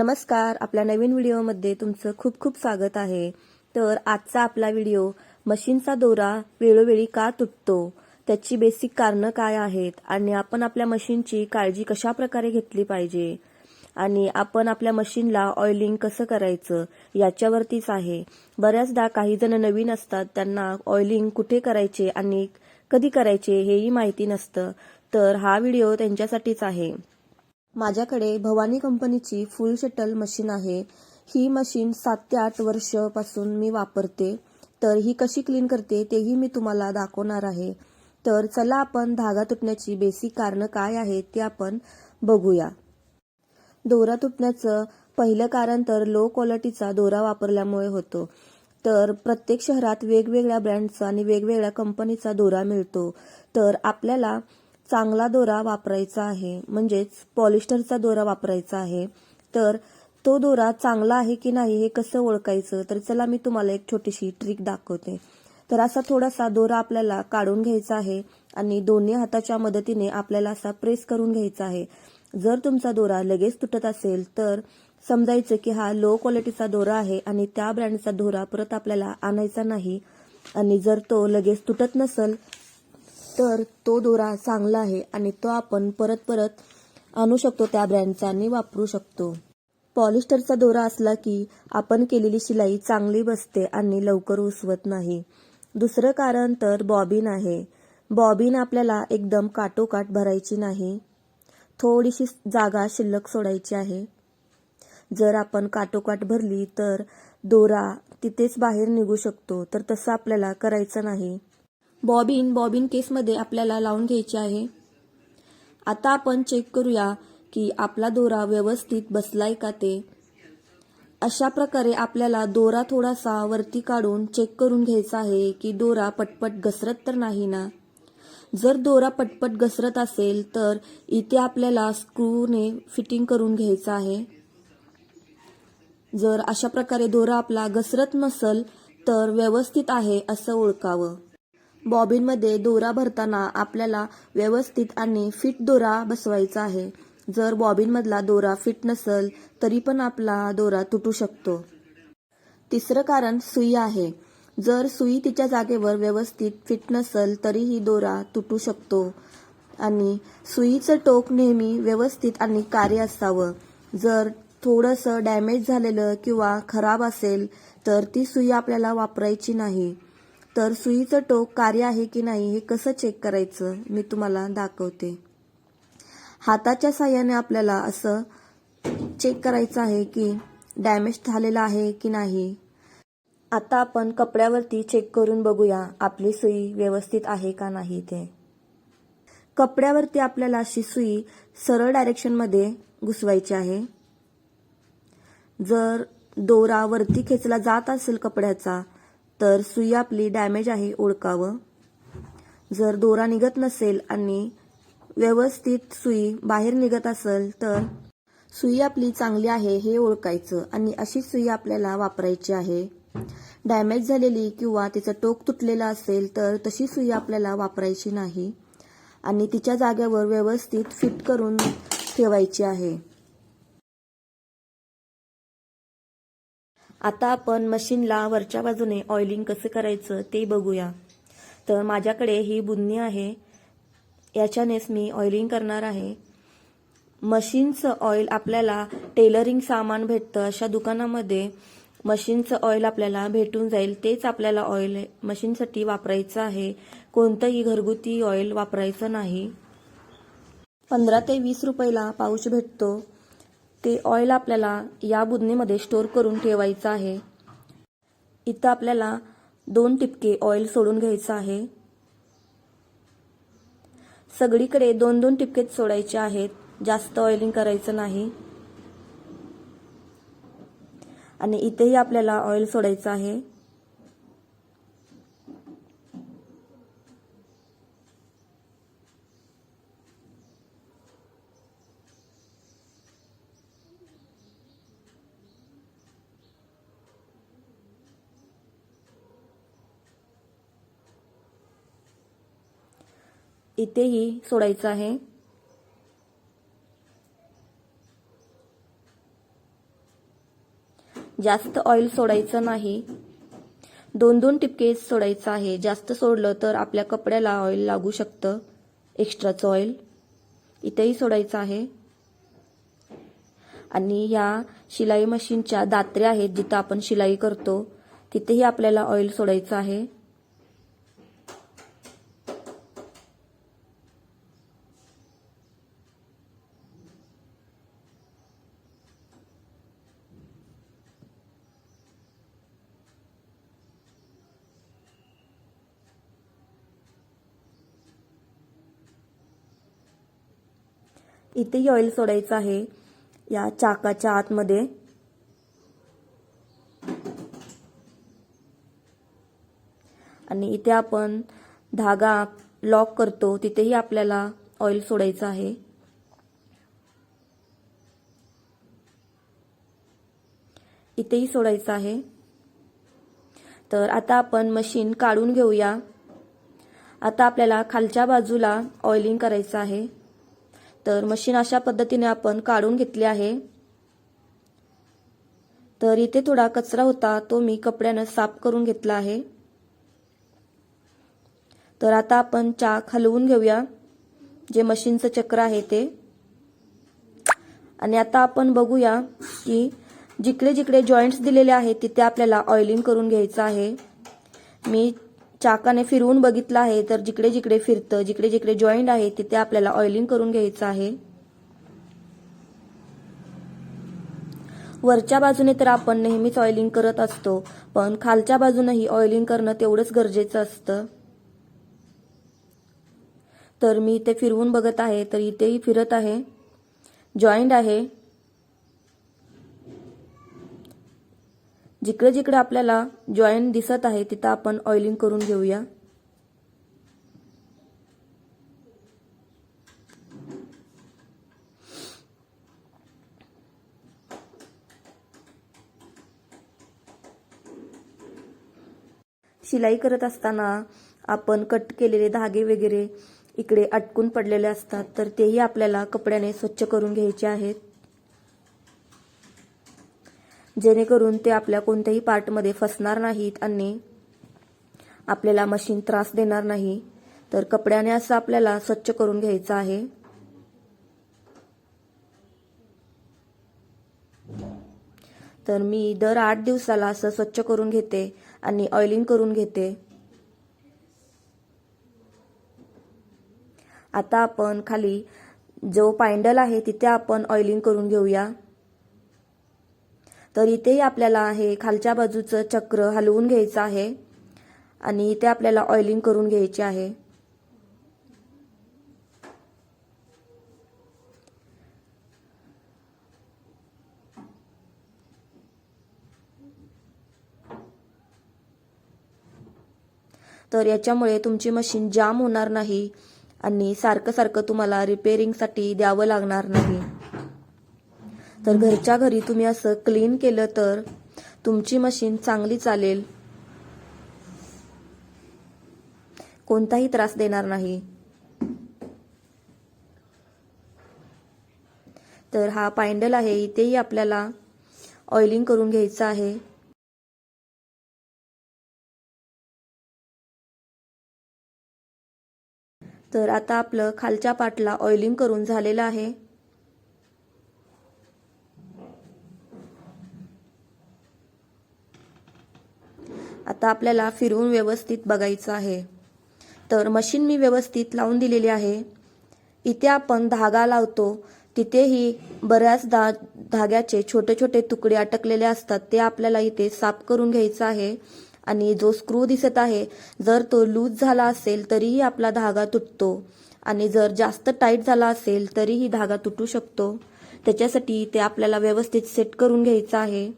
नमस्कार. आपल्या नवीन व्हिडिओमध्ये तुमचं खूप खूप स्वागत आहे. तर आजचा आपला व्हिडिओ मशीनचा दोरा वेळोवेळी का तुटतो? त्याची बेसिक कारणं काय आहेत? आणि आपण आपल्या मशीनची काळजी कशा प्रकारे घेतली पाहिजे? आणि आपण आपल्या मशीनला ऑइलिंग कसं करायचं? याच्यावरतीच आहे. बऱ्याचदा काही जण नवीन असतात त्यांना ऑइलिंग कुठे करायचे आणि कधी करायचे हेही माहिती नसतं. तर हा व्हिडिओ त्यांच्यासाठीच आहे. माझ्याकडे भवानी कंपनीची फुल शटल मशीन आहे. ही मशीन सात ते आठ वर्षापासून मी वापरते. तर ही कशी क्लीन करते तेही मी तुम्हाला दाखवणार आहे. तर चला आपण धागा तुटण्याची बेसिक कारणं काय आहेत ते आपण बघूया. दोरा तुटण्याचं पहिलं कारण तर लो क्वालिटीचा दोरा वापरल्यामुळे होतो. तर प्रत्येक शहरात वेगवेगळ्या ब्रँडचा आणि वेगवेगळ्या कंपनीचा दोरा मिळतो. तर आपल्याला चांगला दोरा वापरायचा आहे म्हणजेच पॉलिस्टरचा दोरा वापरायचा आहे तर तो दोरा चांगला आहे की नाही हे कसं ओळखायचं? तर चला मी तुम्हाला एक छोटीशी ट्रिक दाखवते. तर असा थोडासा दोरा आपल्याला काढून घ्यायचा आहे आणि दोन्ही हाताच्या मदतीने आपल्याला असा प्रेस करून घ्यायचा आहे. जर तुमचा दोरा लगेच तुटत असेल तर समजायचं की हा लो क्वालिटीचा दोरा आहे आणि त्या ब्रँडचा दोरा परत आपल्याला आणायचा नाही. आणि जर तो लगेच तुटत नसेल तर तो दोरा चांगला आहे आणि तो आपण परत परत आणू शकतो त्या ब्रँडचा आणि वापरू शकतो. पॉलिस्टरचा दोरा असला की आपण केलेली शिलाई चांगली बसते आणि लवकर उसवत नाही. दुसरं कारण तर बॉबिन आहे. बॉबिन आपल्याला एकदम काटोकाट भरायची नाही. थोडीशी जागा शिल्लक सोडायची आहे. जर आपण काटोकाट भरली तर दोरा तिथेच बाहेर निघू शकतो तर तसं आपल्याला करायचं नाही. बॉबिन बॉबिन केसमध्ये आपल्याला लावून घ्यायची आहे. आता आपण चेक करूया की आपला दोरा व्यवस्थित बसलाय का ते. अशा प्रकारे आपल्याला दोरा थोडासा वरती काढून चेक करून घ्यायचा आहे की दोरा पटपट घसरत तर नाही ना? जर दोरा पटपट घसरत असेल तर इथे आपल्याला स्क्रूने फिटिंग करून घ्यायचं आहे. जर अशा प्रकारे दोरा आपला घसरत नसल तर व्यवस्थित आहे असं ओळखावं. बॉबिनमध्ये दोरा भरताना आपल्याला व्यवस्थित आणि फिट दोरा बसवायचा आहे. जर बॉबिनमधला दोरा फिट नसल तरी पण आपला दोरा तुटू शकतो. तिसरं कारण सुई आहे. जर सुई तिच्या जागेवर व्यवस्थित फिट नसल तरीही दोरा तुटू शकतो. आणि सुईचं टोक नेहमी व्यवस्थित आणि कार्य असावं. जर थोडंसं डॅमेज झालेलं किंवा खराब असेल तर ती सुई आपल्याला वापरायची नाही. तर सुईचं टोक कार्य आहे की नाही हे कसं चेक करायचं? मी तुम्हाला दाखवते. हाताच्या साह्याने आपल्याला असं चेक करायचं आहे की डॅमेज झालेलं आहे की नाही. आता आपण कपड्यावरती चेक करून बघूया आपली सुई व्यवस्थित आहे का नाही ते. कपड्यावरती आपल्याला अशी सुई सरळ डायरेक्शनमध्ये घुसवायची आहे. जर दोरा वरती खेचला जात असेल कपड्याचा तर सुई आपली डॅमेज आहे ओळखावं. जर दोरा निघत नसेल आणि व्यवस्थित सुई बाहेर निघत असेल तर सुई आपली चांगली आहे हे ओळखायचं आणि अशी सुई आपल्याला वापरायची आहे. डॅमेज झालेली किंवा तिचं टोक तुटलेलं असेल तर तशी सुई आपल्याला वापरायची नाही आणि तिच्या जाग्यावर व्यवस्थित फिट करून ठेवायची आहे. आता आपण मशीनला वरच्या बाजूने ऑइलिंग कसं करायचं ते बघूया. तर माझ्याकडे ही बुन्नी आहे. याच्यानेच मी ऑइलिंग करणार आहे. मशीनचं ऑइल आपल्याला टेलरिंग सामान भेटतं. अशा दुकानामध्ये मशीनचं ऑइल आपल्याला भेटून जाईल. तेच आपल्याला ऑइल मशीनसाठी वापरायचं आहे. कोणतंही घरगुती ऑइल वापरायचं नाही. पंधरा ते वीस रुपयाला पाऊच भेटतो. ते ऑइल आपल्याला या बुदणीमध्ये स्टोअर करून ठेवायचं आहे. इथं आपल्याला दोन टिपके ऑइल सोडून घ्यायचं आहे. सगळीकडे दोन दोन टिपकेच सोडायचे आहेत. जास्त ऑइलिंग करायचं नाही. आणि इथेही आपल्याला ऑइल सोडायचं आहे. इथेही सोडायचं आहे. जास्त ऑइल सोडायचं नाही. दोन दोन टिपके सोडायचं आहे. जास्त सोडलं तर आपल्या कपड्याला ऑइल लागू शकतं. एक्स्ट्राचं ऑइल इथेही सोडायचं आहे. आणि ह्या शिलाई मशीनच्या दात्र्या आहेत जिथं आपण शिलाई करतो. तिथेही आपल्याला ऑइल सोडायचं आहे. इथेही ऑइल सोडायचं आहे या चाकाच्या आतमध्ये. आणि इथे आपण धागा लॉक करतो तिथेही आपल्याला ऑइल सोडायचं आहे. इथेही सोडायचं आहे. तर आता आपण मशीन काढून घेऊया. आता आपल्याला खालच्या बाजूला ऑइलिंग करायचं आहे. तर मशीन अशा पद्धतीने आपण काढून घेतली आहे. तर इथे थोडा कचरा होता तो मी कपड्यानं साफ करून घेतला आहे. तर आता आपण चाक हलवून घेऊया जे मशीनचं चक्र आहे ते. आणि आता आपण बघूया की जिकडे जिकडे जॉईंट्स दिलेले आहेत तिथे आपल्याला ऑइलिंग करून घ्यायचं आहे. मी चाकाने फिरवून बघितलं आहे तर जिकडे जिकडे फिरतं जिकडे जिकडे जॉईंट आहे तिथे आपल्याला ऑइलिंग करून घ्यायचं आहे. वरच्या बाजूने तर आपण नेहमीच ऑइलिंग करत असतो पण खालच्या बाजूनही ऑइलिंग करणं तेवढंच गरजेचं असतं. तर मी इथे फिरवून बघत आहे तर इथेही फिरत आहे. जॉईंट आहे. जिकडे जिकडे आपल्याला जॉईंट दिसत आहे तिथं आपण ऑइलिंग करून घेऊया. शिलाई करत असताना आपण कट केलेले धागे वगैरे इकडे अटकून पडलेले असतात तर तेही आपल्याला कपड्याने स्वच्छ करून घ्यायचे आहेत. जेणेकरून ते आपल्या कोणत्याही पार्टमध्ये फसणार नाहीत आणि आपल्याला मशीन त्रास देणार नाही तर कपड्याने असं आपल्याला स्वच्छ करून घ्यायचं आहे. तर मी दर आठ दिवसाला असं स्वच्छ करून घेते आणि ऑइलिंग करून घेते. आता आपण खाली जो पायंडल आहे तिथे आपण ऑइलिंग करून घेऊया. तर इथेही आपल्याला हे खालच्या बाजूचं चक्र हलवून घ्यायचं आहे आणि इथे आपल्याला ऑइलिंग करून घ्यायचे आहे. तर याच्यामुळे तुमची मशीन जाम होणार नाही आणि सारखं सारखं तुम्हाला रिपेअरिंगसाठी द्यावं लागणार नाही. तर घरच्या घरी तुम्ही असं क्लीन केलं तर तुमची मशीन चांगली चालेल. कोणताही त्रास देणार नाही. तर हा पायंडल आहे इथेही आपल्याला ऑइलिंग करून घ्यायचं आहे. तर आता आपलं खालच्या पाटला ऑइलिंग करून झालेलं आहे. आता आपल्याला फिरवून व्यवस्थित बघायचं आहे. तर मशीन मी व्यवस्थित लावून दिलेली आहे. इथे आपण धागा लावतो. तिथेही बऱ्याचदा धाग्याचे छोटे छोटे तुकडे अटकलेले असतात. ते आपल्याला इथे साफ करून घ्यायचं आहे. आणि जो स्क्रू दिसत आहे जर तो लूज झाला असेल तरीही आपला धागा तुटतो. आणि जर जास्त टाईट झाला असेल तरीही धागा तुटू शकतो. त्याच्यासाठी ते आपल्याला व्यवस्थित सेट करून घ्यायचं आहे.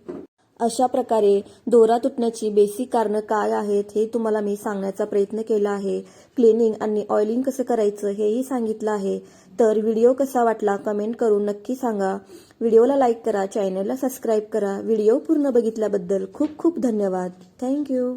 अशा प्रकारे दोरा तुटण्याची बेसिक कारणं काय आहेत हे तुम्हाला मी सांगण्याचा प्रयत्न केला आहे. क्लिनिंग आणि ऑइलिंग कसं करायचं हेही सांगितलं आहे. तर व्हिडिओ कसा वाटला कमेंट करून नक्की सांगा. व्हिडिओला लाईक करा चॅनलला सबस्क्राईब करा. व्हिडिओ पूर्ण बघितल्याबद्दल खूप खूप धन्यवाद. थँक्यू